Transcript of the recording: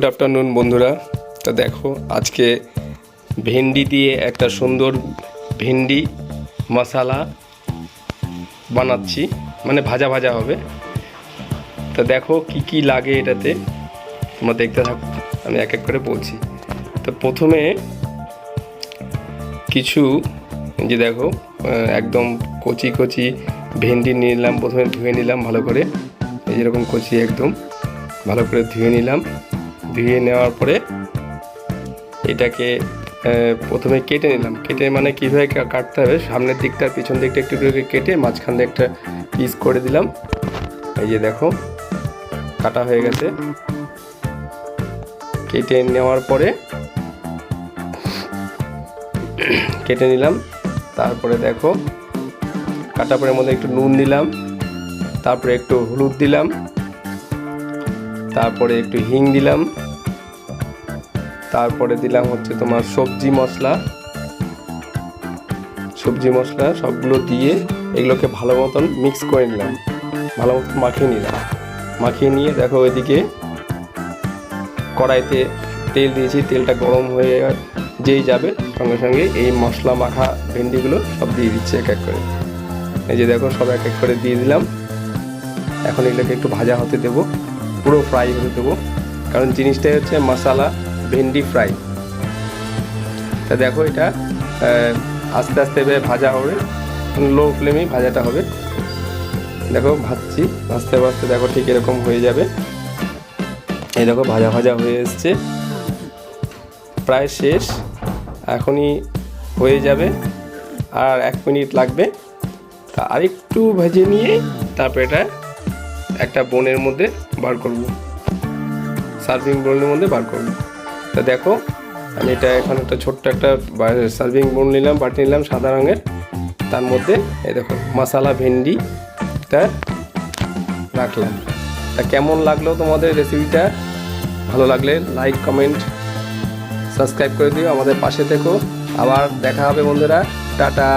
Good afternoon বন্ধুরা। তা দেখো, আজকে ভেন্ডি দিয়ে একটা সুন্দর ভেন্ডি মশালা বানাচ্ছি। মানে ভাজা ভাজা হবে। তা দেখো, কি কি লাগে এটাতে? তোমরা দেখতে থাকো, আমি এক এক করে বলছি। তো প্রথমে কিছু যে দেখো একদম কচি কচি ভেন্ডি নিলাম, প্রথমে ধুয়ে নিলাম ভালো করে। এই যেরকম কচি একদম, ভালো করে ধুয়ে নিলাম। ধুয়ে নেওয়ার পরে এটাকে প্রথমে কেটে নিলাম। কেটে মানে কীভাবে কাটতে হবে? সামনের দিকটা, পিছন দিকটা একটু একটু কেটে মাঝখান দিয়ে একটা পিস করে দিলাম। এই যে দেখো, কাটা হয়ে গেছে। কেটে নেওয়ার পরে কেটে নিলাম। তারপরে দেখো কাটা পরের মধ্যে একটু নুন দিলাম। তারপরে একটু হলুদ দিলাম। তারপরে একটু হিং দিলাম। তারপরে দিলাম হচ্ছে তোমার সবজি মশলা। সবজি মশলা সবগুলো দিয়ে এগুলোকে ভালো মতন মিক্স করে নিলাম। ভালো মতন মাখিয়ে নিলাম। মাখিয়ে নিয়ে দেখো ওইদিকে কড়াইতে তেল দিয়েছি। তেলটা গরম হয়ে যেই যাবে সঙ্গে সঙ্গে এই মশলা মাখা ভেন্ডিগুলো সব দিয়ে দিচ্ছি এক এক করে। এই যে দেখো সব এক এক করে দিয়ে দিলাম। এখন এগুলোকে একটু ভাজা হতে দেবো। পুরো ফ্রাই হতে দেবো। কারণ জিনিসটাই হচ্ছে মশালা ভেন্ডি ফ্রাই তা দেখো এটা আস্তে আস্তে ভাজা হবে। লো ফ্লেমেই ভাজাটা হবে। দেখো, ভাজছি। আস্তে আস্তে দেখো ঠিক এরকম হয়ে যাবে। এই দেখো, ভাজা ভাজা হয়ে এসছে। প্রায় শেষ। এখনই হয়ে যাবে। আর এক মিনিট লাগবে। তা আরেকটু ভেজে নিয়ে তারপর এটা একটা বোনের মধ্যে বার করব। সার্ভিং বোনের মধ্যে বার করব। তা দেখো, আমি এটা এখন একটা ছোট্ট একটা সার্ভিং বোন নিলাম, বাটি নিলাম সাদা রঙের। তার মধ্যে এই দেখো, মশালা ভেন্ডিটা রাখলাম। তা কেমন লাগল তোমাদের রেসিপিটা ভালো লাগলে লাইক কমেন্ট সাবস্ক্রাইব করে দিও। আমাদের পাশে থেকো। আবার দেখা হবে বন্ধুরা। টাটা!